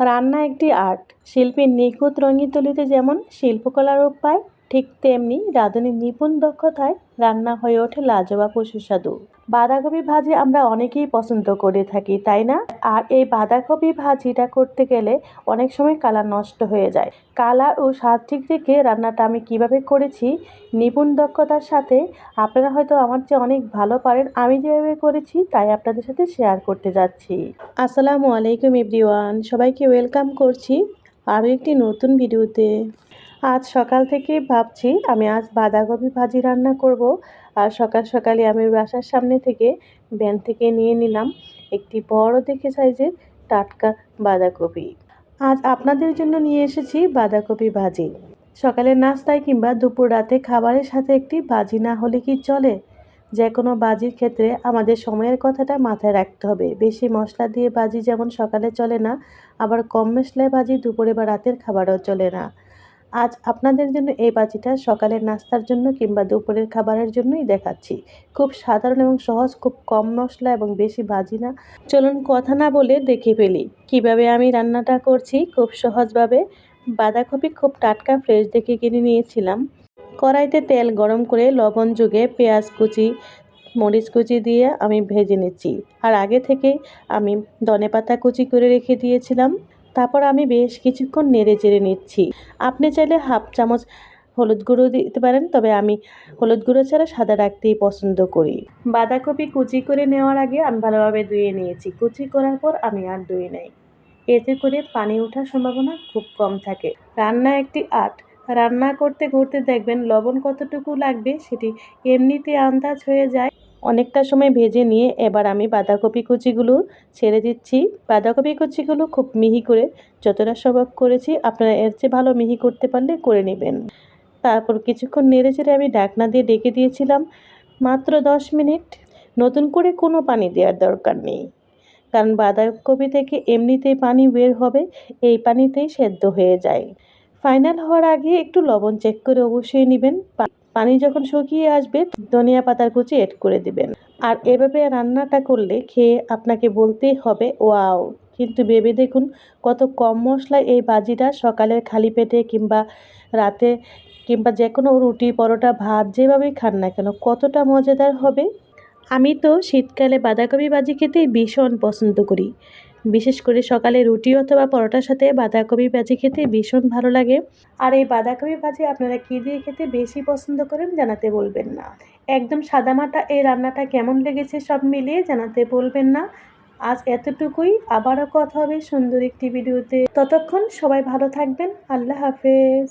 রান্না একটি আর্ট। শিল্পীর নিখুঁত রঙিন তুলিতে যেমন শিল্পকলার উপায় পায় ঠিক তেমনি রাঁধুনির নিপুণ দক্ষতায় রান্না হয়ে ওঠে লাজবাব ও সুস্বাদু। বাঁধাকপি ভাজি আমরা অনেকেই পছন্দ করে থাকি, তাই না? আর এই বাঁধাকপি ভাজিটা করতে গেলে অনেক সময় কালার নষ্ট হয়ে যায়। কালার ও স্বাদ ঠিক রেখে রান্নাটা আমি কীভাবে করেছি নিপুণ দক্ষতার সাথে আপনারা হয়তো আমার চেয়ে অনেক ভালো পারেন, আমি যেভাবে করেছি তাই আপনাদের সাথে শেয়ার করতে যাচ্ছি। আসসালামু আলাইকুম এভরিওয়ান, সবাইকে ওয়েলকাম করছি আরও একটি নতুন ভিডিওতে। আজ সকাল থেকে ভাবছি আমি আজ বাঁধাকপি ভাজি রান্না করব। আর সকাল সকালে আমি বাসার সামনে থেকে ব্যান থেকে নিয়ে নিলাম একটি বড় দেখে সাইজের টাটকা বাঁধাকপি। আজ আপনাদের জন্য নিয়ে এসেছি বাঁধাকপি ভাজি। সকালের নাস্তায় কিংবা দুপুর রাতে খাবারের সাথে একটি ভাজি না হলে কি চলে? যে কোনো বাজির ক্ষেত্রে আমাদের সময়ের কথাটা মাথায় রাখতে হবে। বেশি মশলা দিয়ে বাজি যেমন সকালে চলে না, আবার কম মশলায় বাজি দুপুরে বা রাতের খাবারও চলে না। আজ আপনাদের জন্য এই বাজিটা সকালের নাস্তার জন্য কিংবা দুপুরের খাবারের জন্যই দেখাচ্ছি। খুব সাধারণ এবং সহজ, খুব কম মশলা এবং বেশি ভাজি না। চলুন কথা না বলে দেখে ফেলি। কীভাবে আমি রান্নাটা করছি? খুব সহজভাবে। বাঁধাকপি খুব টাটকা, ফ্রেশ দেখে কিনে নিয়েছিলাম। কড়াইতে তেল গরম করে লবণ যুগে পেঁয়াজ কুচি, মরিচ কুচি দিয়ে আমি ভেজে নিচ্ছি। আর আগে থেকে আমি ধনে পাতা কুচি করে রেখে দিয়েছিলাম। তারপর আমি বেশ কিছুক্ষণ নেড়ে চেড়ে নিচ্ছি। আপনি চাইলে হাফ চামচ হলুদ গুঁড়ো দিতে পারেন, তবে আমি হলুদ গুঁড়ো ছাড়া সাদা রাখতেই পছন্দ করি। বাঁধাকপি কুচি করে নেওয়ার আগে আমি ভালোভাবে ধুয়ে নিয়েছি। কুচি করার পর আমি আর ধুয়ে নেই। এতে করে পানি ওঠার সম্ভাবনা খুব কম থাকে। রান্না একটি আর্ট। রান্না করতে করতে দেখবেন লবণ কতটুকু লাগবে সেটি এমনিতে আন্দাজ হয়ে যায়। অনেকটা সময় ভেজে নিয়ে এবার আমি বাঁধাকপি কুচিগুলো ছেড়ে দিচ্ছি। বাঁধাকপি কুচিগুলো খুব মিহি করে যতটা সম্ভব করেছি আপনারা এর চেয়ে ভালো মিহি করতে পারলে করে নেবেন। তারপর কিছুক্ষণ নেড়ে চেড়ে আমি ডাকনা দিয়ে ডেকে দিয়েছিলাম। মাত্র দশ মিনিট নতুন করে কোনো পানি দেওয়ার দরকার নেই। কারণ বাঁধাকপি থেকে এমনিতেই পানি বের হবে, এই পানিতেই সেদ্ধ হয়ে যায়। ফাইনাল হওয়ার আগে একটু লবণ চেক করে অবশ্যই নেবেন। পানি যখন শুকিয়ে আসবে, ধনিয়া পাতার কুচি এড করে দিবেন। আর এভাবে রান্নাটা করলে খেয়ে আপনাকে বলতেই হবে, ওয়াও। কিন্তু ভেবে দেখুন কত কম মশলায় এই বাজিটা সকালের খালি পেটে কিংবা রাতে কিংবা যে কোনো রুটি, পরোটা, ভাত যেভাবেই খান না কেন, কতটা মজাদার হবে। আমি তো শীতকালে বাঁধাকপি বাজি খেতেই ভীষণ পছন্দ করি। বিশেষ করে সকালে রুটি অথবা পরোটার সাথে বাঁধাকপি ভাজি খেতে ভীষণ ভালো লাগে। আর এই বাঁধাকপি ভাজি আপনারা কী দিয়ে খেতে বেশি পছন্দ করেন জানাতে বলবেন না। একদম সাদামাটা এই রান্নাটা কেমন লেগেছে সব মিলিয়ে জানাতে বলবেন না। আজ এতটুকুই, আবারও কথা হবে সুন্দর একটি ভিডিওতে। ততক্ষণ সবাই ভালো থাকবেন, আল্লাহ হাফেজ।